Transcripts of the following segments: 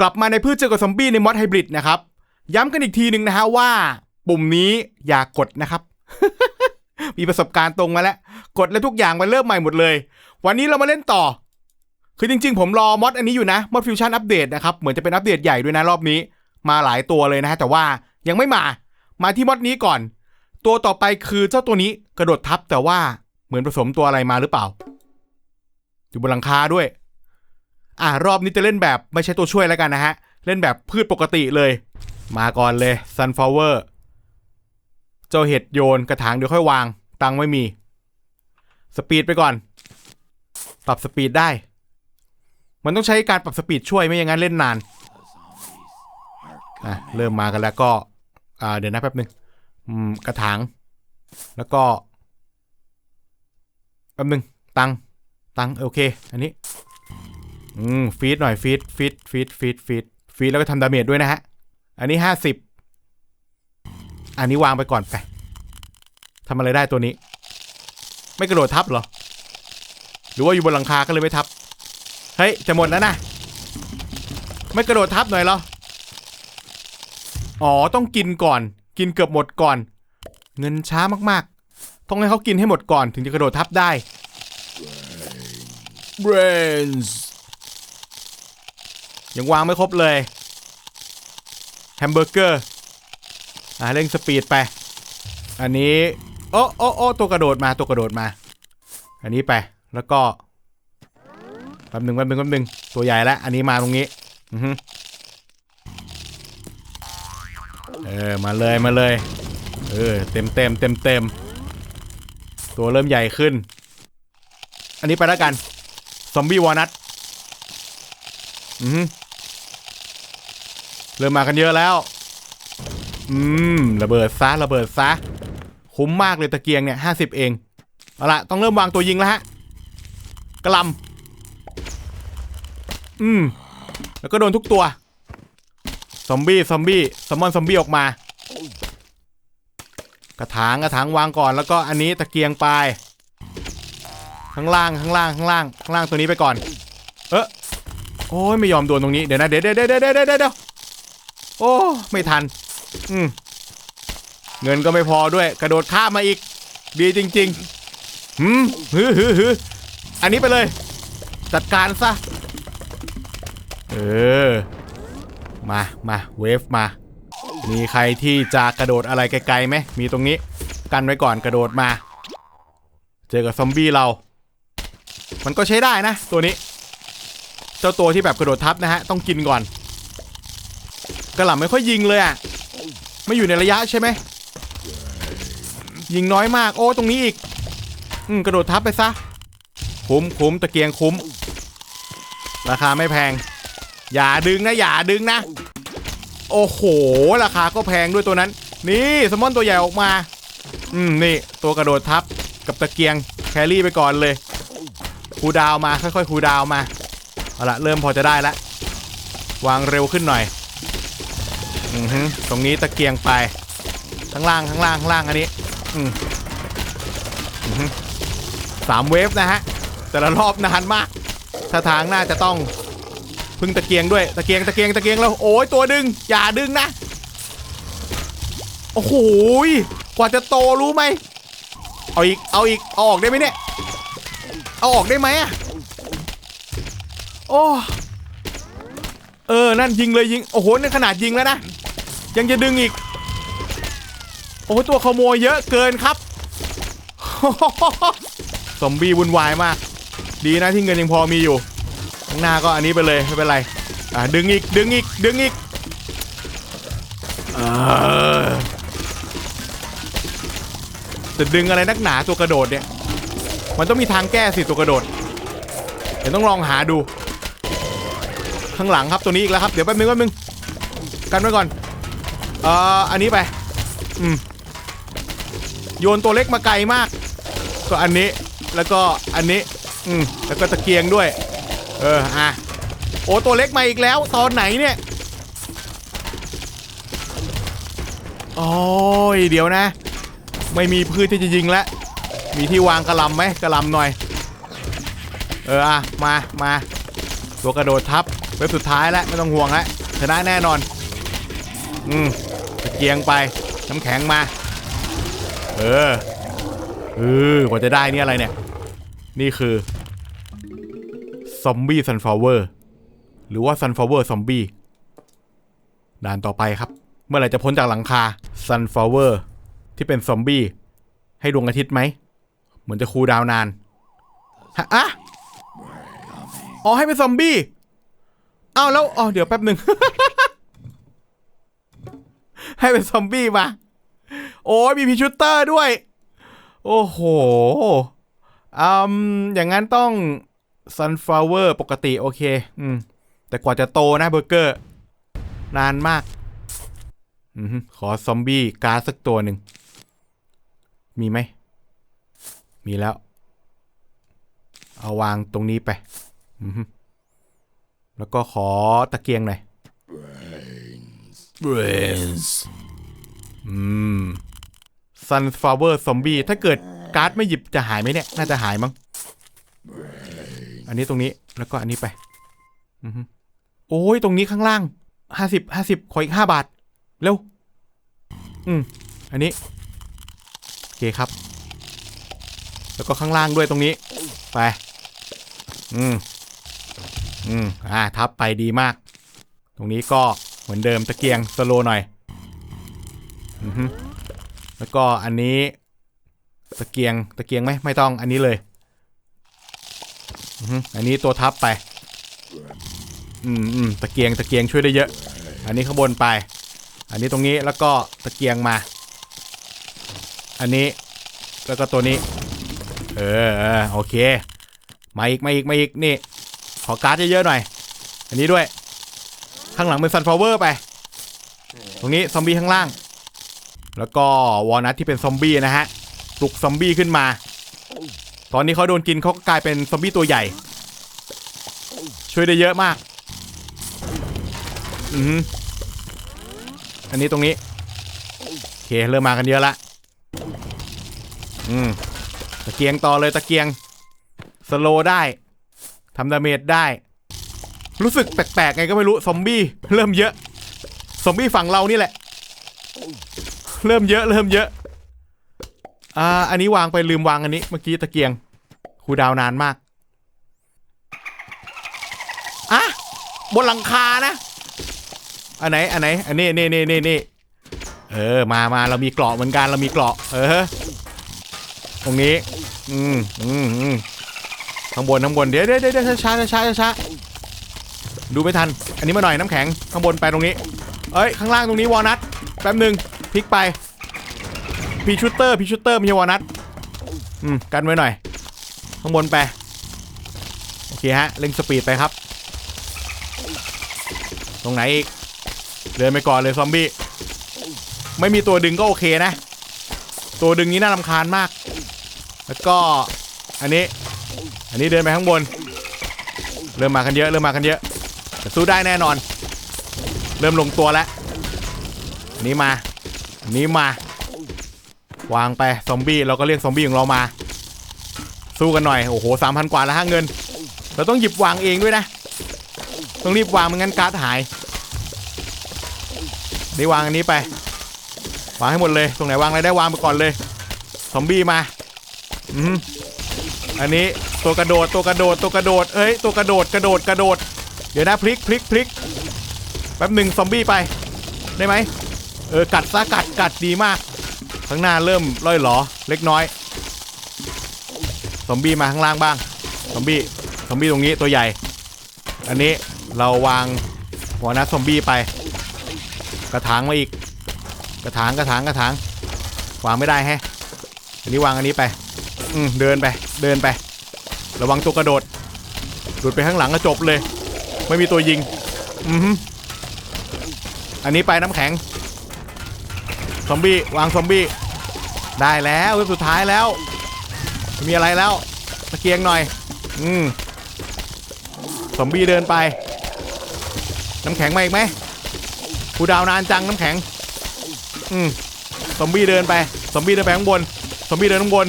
กลับมาในพืชเจอกับซอมบี้ในมอดไฮบริดนะครับ ย้ำกันอีกทีหนึ่งนะฮะว่า ปุ่มนี้อย่ากดนะครับ มีประสบการณ์ตรงมาแล้ว กดแล้วทุกอย่างมันเริ่มใหม่หมดเลย วันนี้เรามาเล่นต่อ คือจริงๆ ผมรอมอดอันนี้อยู่นะมอดฟิวชั่นอัปเดตนะครับ เหมือนจะเป็นอัปเดตใหญ่ด้วยนะรอบนี้ มาหลายตัวเลยนะฮะแต่ว่ายังไม่มา มาที่มอดนี้ก่อน ตัวต่อไปคือเจ้าตัวนี้กระโดดทับแต่ว่าเหมือนผสมตัวอะไรมาหรือเปล่า อยู่บนหลังคาด้วย อะรอบนี้จะเล่นแบบไม่ใช่ตัวช่วยแล้วกันนะฮะ เล่นแบบพืชปกติเลย มาก่อนเลย sunflower เจ้าเห็ดโยนกระถางเดี๋ยวค่อยวาง ตังไม่มี สปีดไปก่อน ปรับสปีดได้ มันต้องใช้การปรับสปีดช่วยไม่อย่างนั้นเล่นนานอะเริ่มมากันแล้วก็อ่าเดี๋ยวนะแป๊บนึงอืมกระถาง แล้วก็แป๊บนึงตังตังโอเค อันนี้ อืมฟีดหน่อยฟีดฟีดฟีดฟีดฟีดฟีดแล้วก็ทำดาเมจด้วยนะฮะ อันนี้ห้าสิบอันนี้วางไปก่อนไปทำอะไรได้ตัวนี้ ไม่กระโดดทับเหรอ หรือว่าอยู่บนหลังคาก็เลยไม่ทับ เฮ้ย จะหมดแล้วนะ ไม่กระโดดทับหน่อยเหรอ อ๋อ ต้องกินก่อน กินเกือบหมดก่อน เงินช้ามากๆ ต้องให้เขากินให้หมดก่อนถึงจะกระโดดทับได้ brains ยังวางไม่ครบเลยแฮมเบอร์เกอร์อ่าเร่งสปีดไป อันนี้โอ้โอ้โอ้ตัวกระโดดมาตัวกระโดดมา อันนี้ไปแล้วก็แป๊บหนึ่งแป๊บหนึ่งแป๊บหนึ่งตัวใหญ่แล้วอันนี้มาตรงนี้อือฮึเออมาเลยมาเลยเออเต็มเต็มเต็มเต็มตัวเริ่มใหญ่ขึ้น อันนี้ไปแล้วกัน ซอมบี้วอนัทอือ เริ่มมากันเยอะแล้ว อืม ระเบิดซะ ระเบิดซะ คุ้มมากเลยตะเกียงเนี่ยห้าสิบเอง เอาละต้องเริ่มวางตัวยิงแล้วฮะ กระลำอืม แล้วก็โดนทุกตัว ซอมบี้ ซอมบี้ซัมมอนซอมบี้ออกมา กระถาง กระถางวางก่อน แล้วก็อันนี้ตะเกียงไป ข้างล่าง ข้างล่าง ข้างล่าง ข้างล่างตัวนี้ไปก่อน เออโอ้ยไม่ยอมโดนตรงนี้ เดี๋ยวนะ เดี๋ยวเดี๋ยวเดี๋ยวเดี๋ยวเดี๋ยวเดี๋ยว โอ้ ไม่ทัน อืมเงินก็ไม่พอด้วย กระโดดข้ามมาอีก ดีจริงๆหืมฮือฮือฮืออันนี้ไปเลย จัดการซะ เออ มามาเวฟมา มีใครที่จะกระโดดอะไรไกลๆไหม มีตรงนี้ กันไว้ก่อนกระโดดมา เจอกับซอมบี้เรา มันก็ใช้ได้นะ ตัวนี้ เจ้าตัวที่แบบกระโดดทับนะฮะ ต้องกินก่อน กระหล่ำไม่ค่อยยิงเลยอะ ไม่อยู่ในระยะใช่ไหม ยิงน้อยมาก โอ้ ตรงนี้อีก อืม กระโดดทับไปซะ คุ้มคุ้มตะเกียงคุ้ม ราคาไม่แพง อย่าดึงนะ อย่าดึงนะ โอ้โห ราคาก็แพงด้วยตัวนั้น นี่สมอนตัวใหญ่ออกมา อืม นี่ ตัวกระโดดทับกับตะเกียง แครี่ไปก่อนเลยคูดาวมา ค่อยๆคูดาวมา เอาละเริ่มพอจะได้ละวางเร็วขึ้นหน่อย อือฮึตรงนี้ตะเกียงไปข้างล่างข้างล่างข้างล่างอันนี้อืมอือฮึสามเวฟนะฮะแต่ละรอบนานมากถ้าทางน่าจะต้องพึ่งตะเกียงด้วยตะเกียงตะเกียงตะเกียงแล้วโอ้ยตัวดึง อย่าดึงนะโอ้โหกว่าจะโตรู้ไหมเอาอีกเอาอีกเอาออกได้ไหมเนี่ยเอาออกได้ไหมอะโอ้ ออนั่นยิงเลยยิงโอ้โหนี่ขนาดยิงแล้วนะ ยังจะดึงอีก โอ้โหตัวขโมยเยอะเกินครับซอมบี้วุ่นวายมาก ดีนะที่เงินยังพอมีอยู่ข้างหน้าก็อันนี้ไปเลยไม่เป็นไรอ่าดึงอีกดึงอีกดึงอีกเออจะดึงอะไรนักหนาตัวกระโดดเนี่ย มันต้องมีทางแก้สิตัวกระโดดเดี๋ยวต้องลองหาดู ข้างหลังครับตัวนี้อีกแล้วครับ เดี๋ยวแป๊บนึงแป๊บนึงกันไว้ก่อนเอ่ออันนี้ไปอืมโยนตัวเล็กมาไกลมาก ก็อันนี้แล้วก็อันนี้อืมแล้วก็ตะเกียงด้วย เอออะโอ้ตัวเล็กมาอีกแล้วตอนไหนเนี่ยโอ้ยเดี๋ยวนะ ไม่มีพืชที่จะยิงแล้วมีที่วางกระลำไหมกระลำหน่อย เอออะมามาตัวกระโดดทับ เว็บสุดท้ายแล้วไม่ต้องห่วงแล้วชนะแน่นอน อืมตะเกียงไปน้ำแข็งมา เออเออกว่าจะได้นี่อะไรเนี่ย นี่คือซอมบี้ซันฟลาวเวอร์หรือว่าซันฟลาวเวอร์ซอมบี้ด่านต่อไปครับ เมื่อไหร่จะพ้นจากหลังคาซันฟลาวเวอร์ที่เป็นซอมบี้ให้ดวงอาทิตย์ไหม เหมือนจะคูดาวน์นานฮะอ๋อให้เป็นซอมบี้ อ้าวแล้วอ๋อเดี๋ยวแป๊บหนึ่ง ให้เป็นซอมบี้มา โอ้ยมีพีชูเตอร์ด้วย โอ้โหอืมอย่างนั้นต้อง sunflower ปกติโอเค อืม แต่กว่าจะโตนะเบอร์เกอร์ นานมากอขอซอมบี้การ์สักตัวหนึ่ง มีไหม มีแล้ว เอาวางตรงนี้ไป อืม แล้วก็ขอตะเกียงหน่อย brains อืม sunflower zombie ถ้าเกิดการ์ดไม่หยิบจะหายไหมเนี่ย น่าจะหายมั้ง อันนี้ตรงนี้แล้วก็อันนี้ไปอือฮึโอ้ยตรงนี้ข้างล่างห้าสิบห้าสิบขออีกห้าบาท เร็ว อืม อันนี้ โอเคครับ แล้วก็ข้างล่างด้วยตรงนี้ ไป อืม อืมอ่าทับไปดีมาก ตรงนี้ก็เหมือนเดิมตะเกียงสโลหน่อยอือฮึแล้วก็อันนี้ ตะเกียงตะเกียงไหมไม่ต้องอันนี้เลยอือฮึอันนี้ตัวทับไป อืมอืมตะเกียงตะเกียงช่วยได้เยอะ อันนี้ข้างบนไป อันนี้ตรงนี้แล้วก็ตะเกียงมา อันนี้แล้วก็ตัวนี้ เออเออโอเค มาอีกมาอีกมาอีกนี่ ขอการ์ดเยอะๆหน่อย อันนี้ด้วย ข้างหลังเป็นซันฟลาวเวอร์ไป ตรงนี้ซอมบี้ข้างล่าง แล้วก็วอลนัทที่เป็นซอมบี้นะฮะปลุกซอมบี้ขึ้นมา ตอนนี้เขาโดนกินเขาก็กลายเป็นซอมบี้ตัวใหญ่ ช่วยได้เยอะมาก อืออันนี้ตรงนี้ โอเค เริ่มมากันเยอะละ อืม ตะเกียงต่อเลยตะเกียง สโลได้ ทำดาเมจได้ รู้สึกแปลกๆไงก็ไม่รู้ซอมบี้เริ่มเยอะซอมบี้ฝั่งเรานี่แหละ เริ่มเยอะ เริ่มเยอะ อ่า อันนี้วางไปลืมวางอันนี้ เมื่อกี้ตะเกียงครูดาวนานมากอะบนหลังคานะ อันไหน อันไหน อันนี้นี่นี่นี่นี่เออ มามาเรามีเกราะเหมือนกัน เรามีเกราะ เออ ตรงนี้ อืมอืมอืม ข้างบนข้างบนเดี๋ยวเดี๋ยวเดี๋ยวช้าช้าช้าช้าช้าดูไม่ทัน อันนี้มาหน่อยน้ำแข็งข้างบนไปตรงนี้ เอ้ยข้างล่างตรงนี้วอลนัทแป๊บหนึ่งพลิกไปพีชูเตอร์พีชูเตอร์ไม่ใช่วอลนัทอืมกันไว้หน่อย ข้างบนไปโอเคฮะเร่งสปีดไปครับ ตรงไหนอีกเดินไปก่อนเลยซอมบี้ไม่มีตัวดึงก็โอเคนะ ตัวดึงนี้น่ารำคาญมาก แล้วก็อันนี้ นนี้เดินไปข้างบน เริ่มมากันเยอะเริ่มมากันเยอะสู้ได้แน่นอน เริ่มลงตัวแล้วนี้มานี้มาวางไปซอมบี้เราก็เรียกซอมบี้ของเรามา สู้กันหน่อยโอ้โหสามพันกว่าแล้วฮะเงิน เราต้องหยิบวางเองด้วยนะ ต้องรีบวางไม่งั้นการ์ดหายนี่วางอันนี้ไป วางให้หมดเลยตรงไหนวางอะไรได้วางไปก่อนเลยซอมบี้มาอืมอันนี้ ตัวกระโดดตัวกระโดดตัวกระโดดเอ้ยตัวกระโดดกระโดดกระโดด เดี๋ยวนะพลิกพลิกพลิกแป๊บหนึ่งซอมบี้ไปได้ไหมเออกัดซะกัดกัดดีมากข้างหน้าเริ่มล่อยหลอเล็กน้อยซอมบี้มาข้างล่างบ้างซอมบี้ซอมบี้ตรงนี้ตัวใหญ่ อันนี้เราวางหัวนัดซอมบี้ไป กระถางมาอีก กระถางกระถางกระถางวางไม่ได้แฮะอันนี้วางอันนี้ไป อืมเดินไปเดินไป ระวังตัวกระโดดหลุดไปข้างหลังก็จบเลย ไม่มีตัวยิง อืออันนี้ไปน้ำแข็ง ซอมบี้ วางซอมบี้ ได้แล้วเว็บสุดท้ายแล้ว มีอะไรแล้วตะเกียงหน่อย อืมซอมบี้เดินไป น้ำแข็งมาอีกไหมกูดาวนานจังน้ำแข็ง อืมซอมบี้เดินไป ซอมบี้เดินไปข้างบน ซอมบี้เดินข้างบน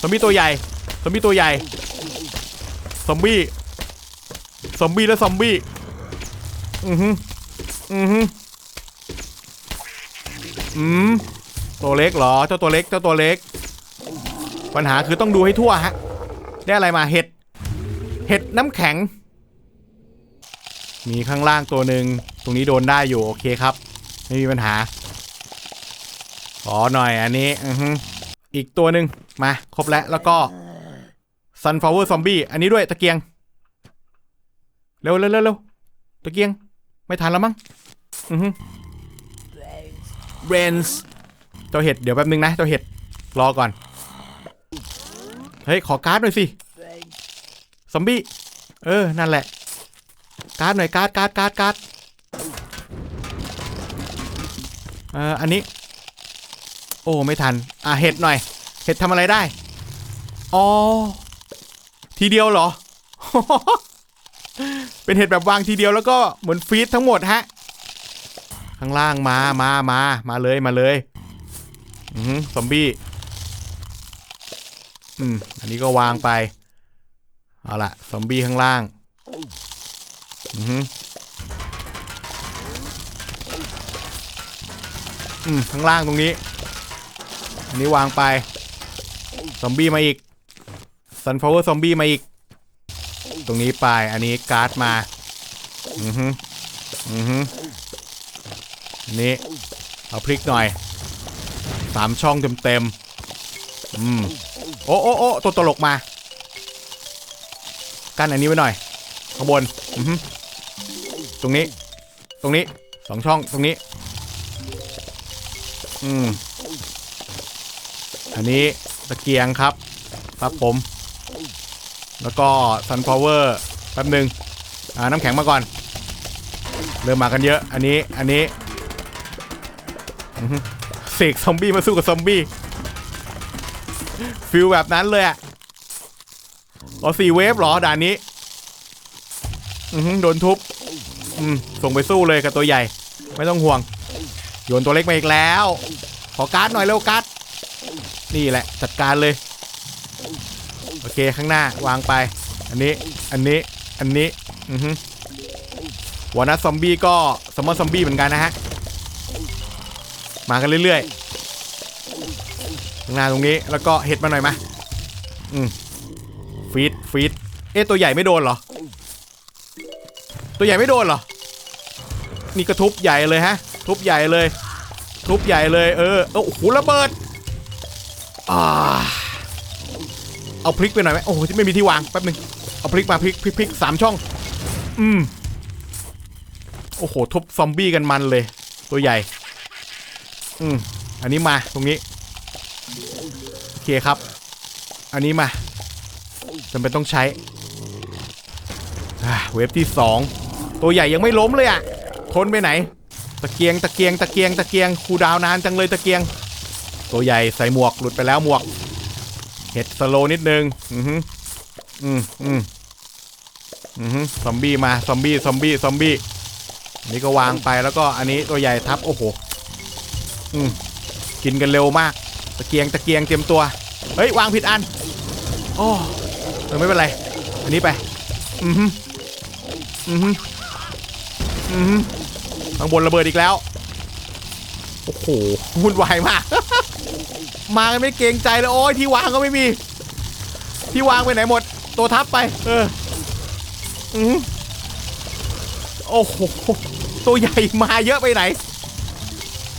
ซอมบี้ตัวใหญ่ ซอมบี้ตัวใหญ่ ซอมบี้ ซอมบี้และซอมบี้ อือฮึอือฮึอืม ตัวเล็กเหรอ เจ้าตัวเล็ก เจ้าตัวเล็ก ปัญหาคือต้องดูให้ทั่วฮะ ได้อะไรมาเห็ด เห็ดน้ำแข็ง มีข้างล่างตัวหนึ่ง ตรงนี้โดนได้อยู่ โอเคครับ ไม่มีปัญหา ขอหน่อยอันนี้ อือฮึอีกตัวหนึ่งมา ครบแล้ว แล้วก็ sunflower zombie อันนี้ด้วยตะเกียง เร็วเร็วเร็วตะเกียง ไม่ทันแล้วมั้งอือฮึเบรนส์เจ้าเห็ดเดี๋ยวแป๊บนึงนะเจ้าเห็ดรอก่อน เฮ้ย ขอการ์ดหน่อยสิซอมบี้เออ นั่นแหละ การ์ดหน่อยการ์ดการ์ดการ์ดการ์ดเอ่ออันนี้ โอ้ ไม่ทัน อะเห็ดหน่อย เห็ดทำอะไรได้ อ๋อ ทีเดียวเหรอ เป็นเห็ดแบบวางทีเดียวแล้วก็เหมือนฟีดทั้งหมดฮะ ข้างล่างมามามามาเลยมาเลยอือฮึซอมบี้อืมอันนี้ก็วางไป เอาละซอมบี้ข้างล่าง อือฮึอืมข้างล่างตรงนี้ อันนี้วางไป ซอมบี้มาอีก ซันฟลาวเวอร์ซอมบี้มาอีก ตรงนี้ไป อันนี้การ์ดมา อือฮึอือฮึอันนี้เอาพลิกหน่อย สามช่องเต็มเต็มอืม โอ้โอ้โอ้ตัวตลกมา กั้นอันนี้ไว้หน่อย ข้างบน อือฮึตรงนี้ ตรงนี้ สองช่อง ตรงนี้ อืม อันนี้ตะเกียงครับ ครับผม แล้วก็ซันพาวเวอร์แป๊บหนึ่งอ่าน้ำแข็งมาก่อน เริ่มมากันเยอะ อันนี้ อันนี้เสกซอมบี้มาสู้กับซอมบี้ฟิลแบบนั้นเลยอะอ๋อสี่เวฟเหรอด่านนี้ อือโดนทุบ อืม ส่งไปสู้เลยกับตัวใหญ่ ไม่ต้องห่วง โยนตัวเล็กมาอีกแล้ว ขอการ์ดหน่อยเร็วการ์ดนี่แหละ จัดการเลย เคข้างหน้าวางไป อันนี้อันนี้อันนี้อือฮึวอนัทซอมบี้ก็สมมอนซอมบี้เหมือนกันนะฮะมากันเรื่อยๆข้างหน้าตรงนี้แล้วก็เห็ดมาหน่อยมาอืมฟีดฟีดเอ๊ะตัวใหญ่ไม่โดนเหรอ ตัวใหญ่ไม่โดนเหรอ นี่กระทุบใหญ่เลยฮะ ทุบใหญ่เลย ทุบใหญ่เลยเออเออโอ้โหระเบิดอ่า เอาพลิกไปหน่อยไหมโอ้โหที่ไม่มีที่วางแป๊บหนึงเอาพลิกมาพลิกพลิกพลิกสามช่อง อืมโอ้โหทุบซอมบี้กันมันเลย ตัวใหญ่ อืมอันนี้มาตรงนี้โอเคครับ อันนี้มาจำเป็นต้องใช้เวฟที่สองตัวใหญ่ยังไม่ล้มเลยอะทนไปไหน ตะเกียงตะเกียงตะเกียงตะเกียงคูดาวนานจังเลยตะเกียง ตัวใหญ่ใส่หมวกหลุดไปแล้วหมวก เห็ดสโลนิดนึง อือฮึอืมอืมอือฮึซอมบี้มาซอมบี้ซอมบี้ซอมบี้นนี้ก็วางไปแล้วก็อันนี้ตัวใหญ่ทับโอ้โหอืมกินกันเร็วมาก ตะเกียงตะเกียงเตรียมตัว เฮ้ย วางผิดอันโอ้เอไม่เป็นไร อันนี้ไป อือฮึอือฮึอือฮึข้างบนระเบิดอีกแล้ว โอ้โหวุ่นวายมาก มากันไม่เกรงใจเลยโอ้ยที่วางก็ไม่มี ที่วางไปไหนหมด ตัวทับไป เอออือโอ้โหตัวใหญ่มาเยอะไปไหน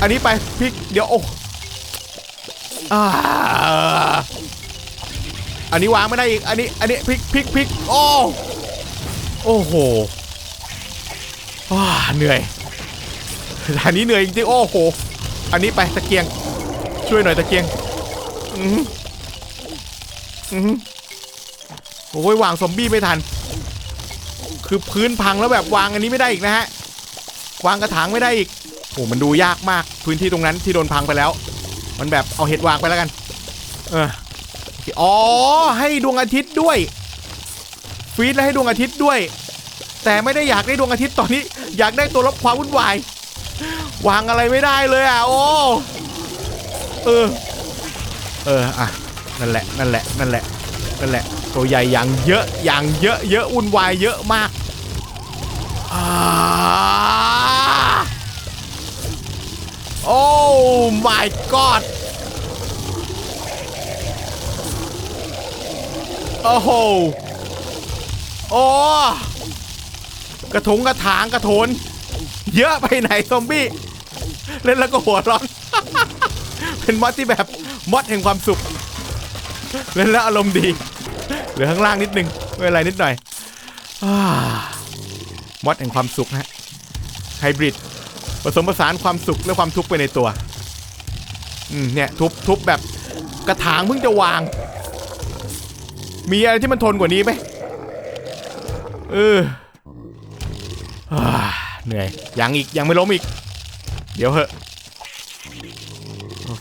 อันนี้ไปพลิกเดี๋ยวโอ้อ่าอันนี้วางไม่ได้อีก อันนี้อันนี้พลิกพลิกพลิกโอ้โอ้โหว้าเหนื่อยอันนี้เหนื่อยจริงๆโอ้โห อันนี้ไปตะเกียง ช่วยหน่อยตะเกียงอืออือโอ้ยวางซอมบี้ไม่ทัน คือพื้นพังแล้วแบบวางอันนี้ไม่ได้อีกนะฮะ วางกระถางไม่ได้อีกโอ้มันดูยากมากพื้นที่ตรงนั้นที่โดนพังไปแล้ว มันแบบเอาเห็ดวางไปแล้วกัน เอออ๋อให้ดวงอาทิตย์ด้วยฟีดแล้วให้ดวงอาทิตย์ด้วย แต่ไม่ได้อยากได้ดวงอาทิตย์ตอนนี้ อยากได้ตัวลบความวุ่นวายวางอะไรไม่ได้เลยอะโอ้ เออ เออ อะ นั่นแหละ นั่นแหละ นั่นแหละ นั่นแหละ ตัวใหญ่อย่างเยอะ อย่างเยอะ เยอะวุ่นวายเยอะมากอาโอ้ my god โอ้โห โอ้ กระทงกระถางกระโถน เยอะไปไหนซอมบี้ เล่นแล้วก็หัวร้อน เป็นมอดที่แบบมอดแห่งความสุขเล่นแล้วอารมณ์ดีเหลือข้างล่างนิดนึงไม่เป็นไรนิดหน่อยอมอดแห่งความสุขฮะไฮบริดผสมผสานความสุขและความทุกข์ไปในตัวอืมเนี่ยทุบทุบแบบกระถางเพิ่งจะวาง มีอะไรที่มันทนกว่านี้ไหมเออเหนื่อยยังอีกยังไม่ล้มอีก เดี๋ยวเหอะ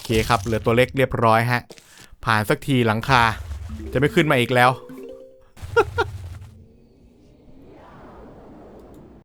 เคครับ เหลือตัวเล็กเรียบร้อยฮะ ผ่านสักทีหลังคา จะไม่ขึ้นมาอีกแล้ว